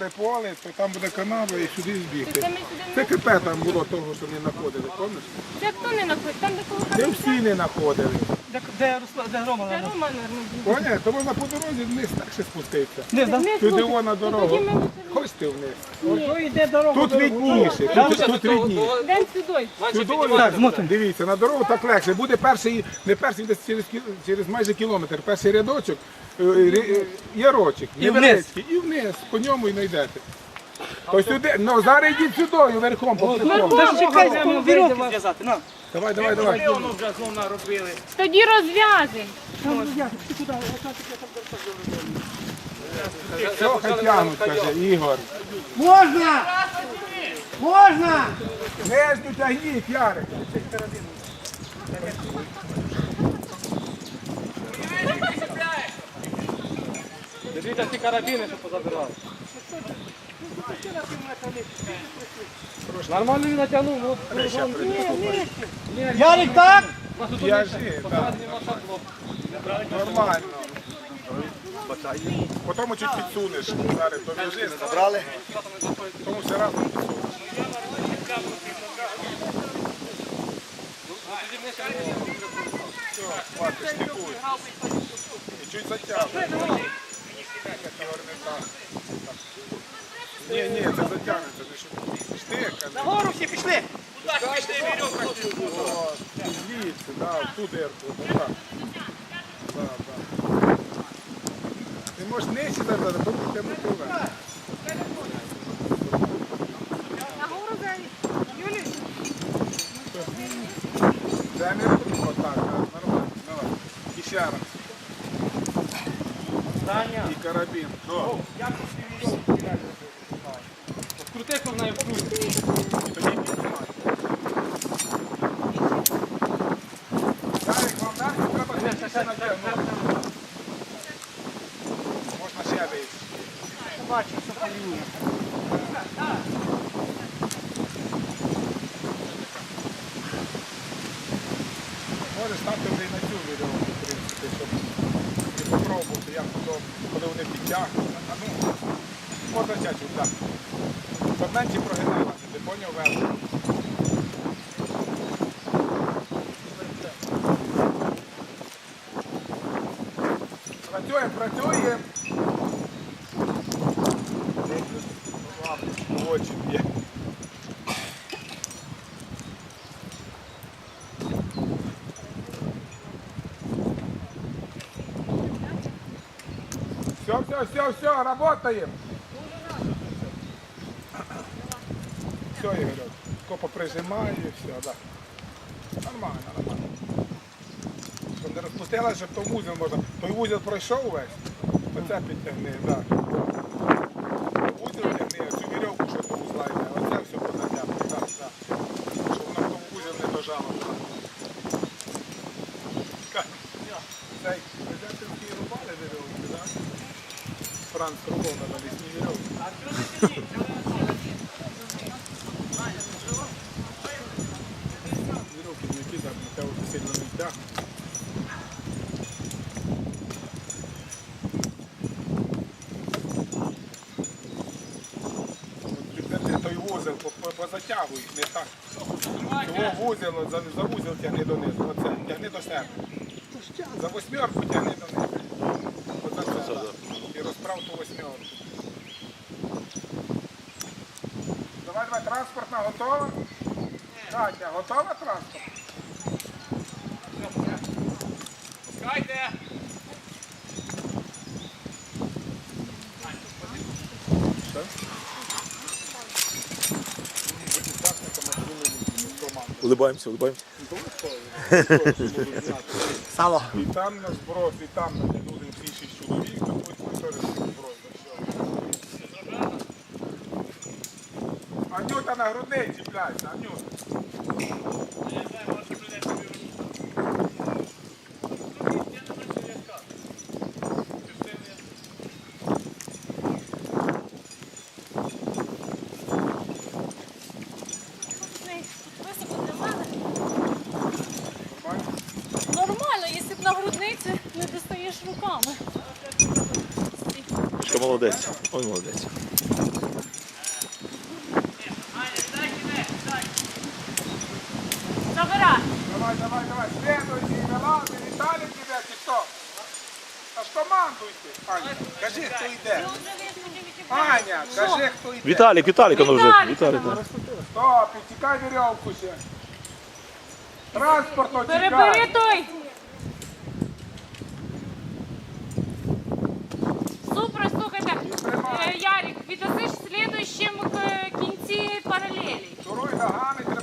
приполе, то там буде канава і сюди збігти. Це сюди Це. КП там було того, що не знаходили, пам'ятаєш? Це хто не знаходить? Там, де коло Де всі не знаходили. Де, де, де Рома? Це? Рома, мабуть. Поняв? То можна по дорозі вниз так ще спуститися. Вниз, да? Туди вона Ну, дорогу. тоді ми Ось вниз. Ото йде дорога. Тут дорога. видніше, тут, тут видніше. День сюди. Чудово. Так, смотрим. Дивіться, на дорогу так легше. Буде перший, не перший десь через, кі- через майже кілометр, перший рядочок, ярочок, І вниз. невеличкий, і вниз, по ньому і знайдете. Ось сюди, ну зараз йдіть сюди, верхом по приколу. Та ж чекай, з вірьовки зв'язати. На. Давай, давай, давай. воно вже знов наробили. Тоді розв'яжемо. Все, хай тягнуть, каже Ігор. Можна! Можна! Нижню тягніть, Ярик. Дивіться ці карабіни, що позабирали. Нормально він натягнув, ну, Ярик, так? В'яжи, так. Нормально. Потім чуть підсунеш. Зараз то в'яжи. Забрали? Тому все разом підсунеш. Все, хватить, штикуй. І чуть затягуй. Ні, ні, це затягнеться. Ти що? Штик, а не Нагору всі пішли. О, звідси, да, ту дерку. Да, да. Ти можеш нижче зараз, тому тебе пливе. Це не робимо так, да, нормально, давай. І ще раз. І карабін. До. крути, хто знає вкрути. Тоді піднімай. Ярик, вам далі треба ще натягнути. Можна ще. Бачу, що полює. Можеш стати вже і на цю вірьовку, в принципі, щоб і попробувати, як потім, коли вони підтягнуть. А ну, можна чачу, так. Менше прогиналася, ти поняв верх. Працюємо, працюємо. Очі. Все, все, все, все, работаем. Все, Игорек. Копа прижимає і все, да. Нормально, нормально. Щоб не розпустила, щоб той вузол можна. Той вузол пройшов весь. Оце підтягни, так. Да. Вузол тягни, цю вірьовку, що до вузла йде. Оце все позатягне, так, так. Щоб воно в тому вузол не дожало. Так. Цей, презентівські рубали вірьовки, так? Франц рубав на лісні. Вірьовки не кидав, на те от сильно не тягне. От підтримуй той вузол, по- по- позатягуй, не так. Того вузол, от за, за вузол тягни донизу, оце, тягни до себе. За восьмерку тягни донизу. Оце це, так. І розправ ту восьмерку. Давай, давай, транспортна готова? Катя, готова транспорт? Чекайте! Улыбаємося, улыбаємося. Сало. І там на зброс, і там на всі шість чоловік, там ось теж зброс. Анюта на грудей чіпляється, Анюта. молодець, ой молодець. Забирай! Давай, давай, давай, следуйте, давайте, Віталій тебе, чи хто? Та ж командуйте. Аня, кажи, хто йде. Аня, кажи, хто йде. Віталік, Віталік, воно вже. Віталік, Віталік. да. Стоп, підтікай вірьовку ще. Транспорт отікай. Перебери той!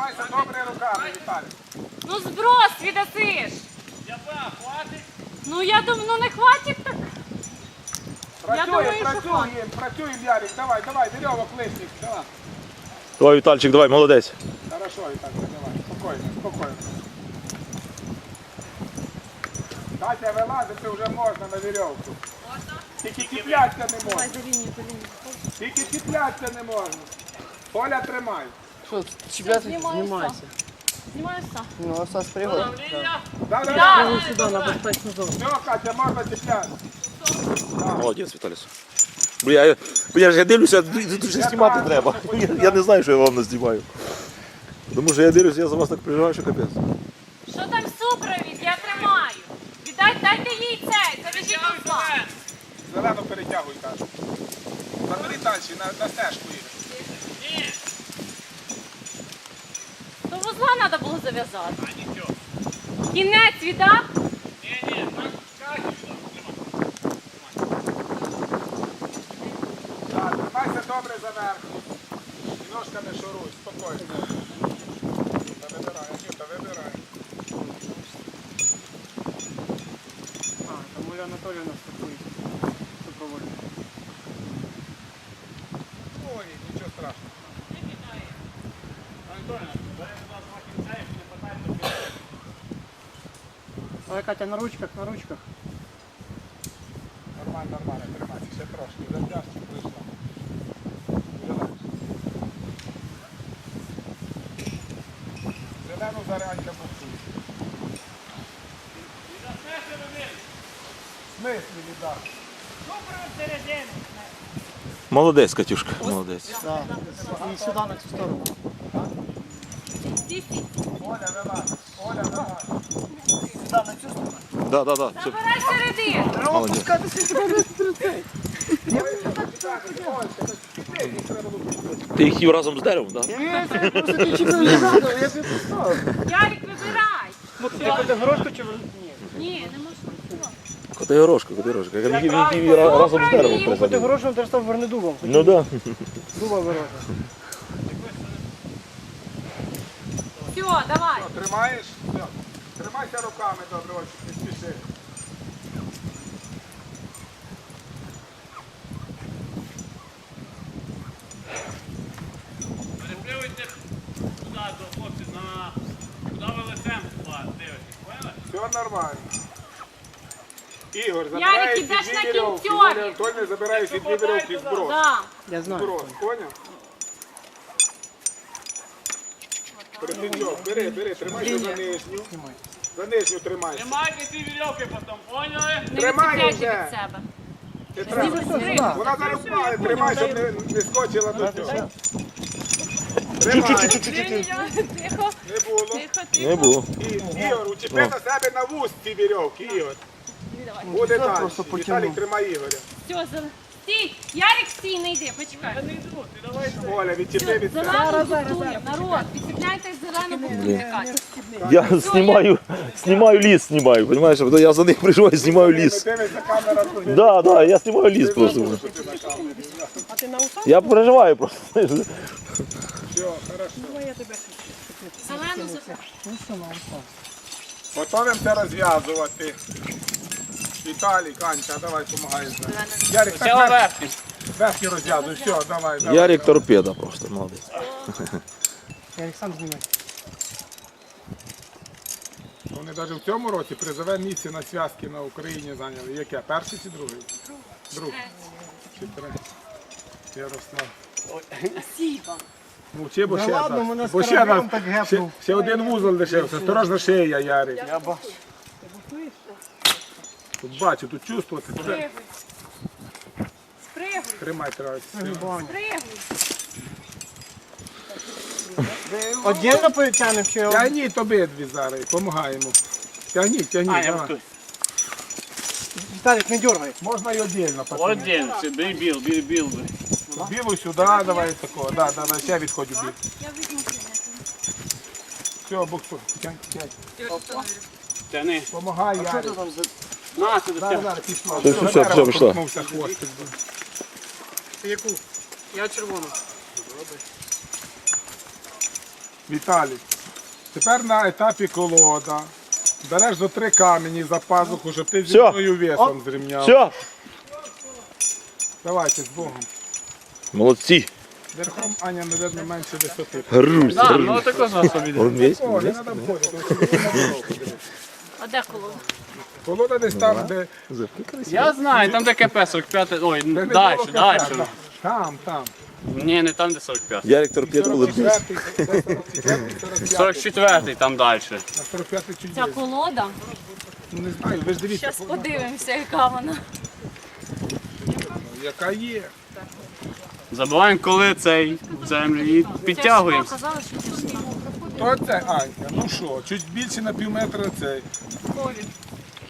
Тримайся добре руками, Віталій. Ну зброс віддасиш. Ну я думаю, ну не хватить так. Думаю, що працюємо, працюємо, Ярик, давай, давай, вірьовок лишніх, давай. Давай, Вітальчик, давай, молодець. Хорошо, Віталій, давай, спокійно, спокійно. Катя, вилазити вже можна на вірьовку. Тільки чіплятися не можна. Тільки чіплятися не можна. Поля тримай. Що, чіпляти? Знімайся. Знімаєшся? Ну, Остас пригод. Да, да, Да. Сюди, на безпечну зону. Все, Катя, можна чіплятися. Молодець, Віталіс. Бо я, бо я ж я дивлюся, тут вже знімати треба. Я, я не знаю, що я вам не знімаю. Тому що я дивлюся, я за вас так переживаю, що капець. Що там супровід? Я тримаю. Віддай, дайте їй цей, завіжіть вузла. Зелену перетягуй, каже. Забери далі, на, на стежку їде. Вузла треба було зав'язати. Кінець віддав? Так, тримайся добре за верхню. І ножка не шуруй, спокійно. Та вибирай, Анюта, вибирай. А, там Оля Анатоліївна статує. Супроводить. Ой, нічого страшного. Ой, Катя, на ручках, на ручках. Нормально, нормально, тримайся, ще трошки. Вже тяжче прийшло. Вже легше. Зелену зарянька буксує. В смислі віддав? Молодець, Катюшка, молодець. Да. І сюди, на цю сторону. Стій, стій. Оля, вилазь. Оля, вилазь. Сюди, на цю сторону. Да, да, да. Все. Забирай середину. Треба Молодець. опускатися тебе не стріцей. Ти їх їв разом з деревом, так? Да? Ні, просто ти чіпив не задав, я. Ярик, вибирай. Ну, ти ходи горошку чи ні? Ні, не можна. Котигорошка, котигорошка. Я їх їв їв ра- разом з деревом. Ходи присадив. горошком, ти став вернедубом. Ну так. Дуба вирожа. Все, давай. Тримаєш? Все. Тримайся руками добре, ось не спіши. Перепливуйте туди до хлопців на куди ви лицем дивитесь, поняли? Все нормально. Ігор, Ярик, забирає ці дві на вірьовки. кінцьові. Оля забирає ці дві вірьовки зброс. Да. Я знаю. Зброс, поняв? Перепіньок, бери, бери, тримайся за нижню. За нижню тримайся. Тримайте ці вірьовки потім, поняли? Не Тримай вже. від себе. Не треба. Вона зараз впала, тримай, щоб не, не скочила до цього. Тримай, Тихо, не було. тихо, Не було. І, Ігор, учепи на себе на вуст ці вірьовки, Ігор. Буде далі. Віталік, тримай Ігоря. Все. Стій, Ярик, стій, не йди, почекай. Я не йду, ти давай. Оля, відчепи від себе. Зелену бутуємо, народ, відцепляйте зелену бутуємо. Я знімаю, знімаю ліс, знімаю, розумієш? Я за них прийшов і знімаю ліс. Да, да, я знімаю ліс просто. А ти на? Я переживаю просто. Все, хорошо. Зелену за- Ну все, на уса. Готовимося розв'язувати. Віталій, Анька, давай допомагай. Ярик, так Села верх- верхній розв'язуй. Все, давай, давай. Ярик торпеда просто, молодець. Я їх сам знімаю. Вони навіть в цьому році призове місце на зв'язки на Україні зайняли. Яке? Перший чи другий? Другий. Чи третій? Ярослав. Спасибо. Мовчи, бо ще, ладно, мене з бо ще, нас- так ще, гепнув. ще один вузол лишився. Осторожно шия, Ярик. Я бачу. Тут бачу, тут чувствувати. Це- Спригуй. Спригуй, Тримай, тримай. спригуй. Отдельно потягнемо чи я? Тягніть обидві зараз, допомагаємо. Тягніть, тягніть, Аня, давай. тут. Віталік, не дергай. Можна і віддільно, пацани. Отдельно, все, бери біл, бери біл. бери. Білу сюди, давай такого. Да, да, да, ще відходю біл. Все, буксур. Тянь, тянь. Тяни. Помагай, Ярик. На, сюди, Все, все, все, все, пішло. Хвостик. Яку? Я червону. Віталій, тепер на етапі колода. Береш за три камені за пазуху, щоб ти зі Всьо. мною весом зрівняв. Все. Давайте з Богом. Молодці. Верхом Аня, мабуть, менше висоти. Грусь, грусь. ну тако за собі. О, не треба входити. А де колода? Колода десь там, де, Я знаю, там де КП 45, ой, не далі, було далі. Там, там. Ні, не там, де 45. Ярик торпед улыбнись. 44 там далі. На 45 чуть Ця є. колода. Ну не знаю, ви ж дивіться, Зараз подивимося, яка вона. яка є. Забуваємо, коли цей в землю і підтягуємося. Казали, що тяжкі. То це, Анька, ну що, чуть більше на пів метра цей. Ковід.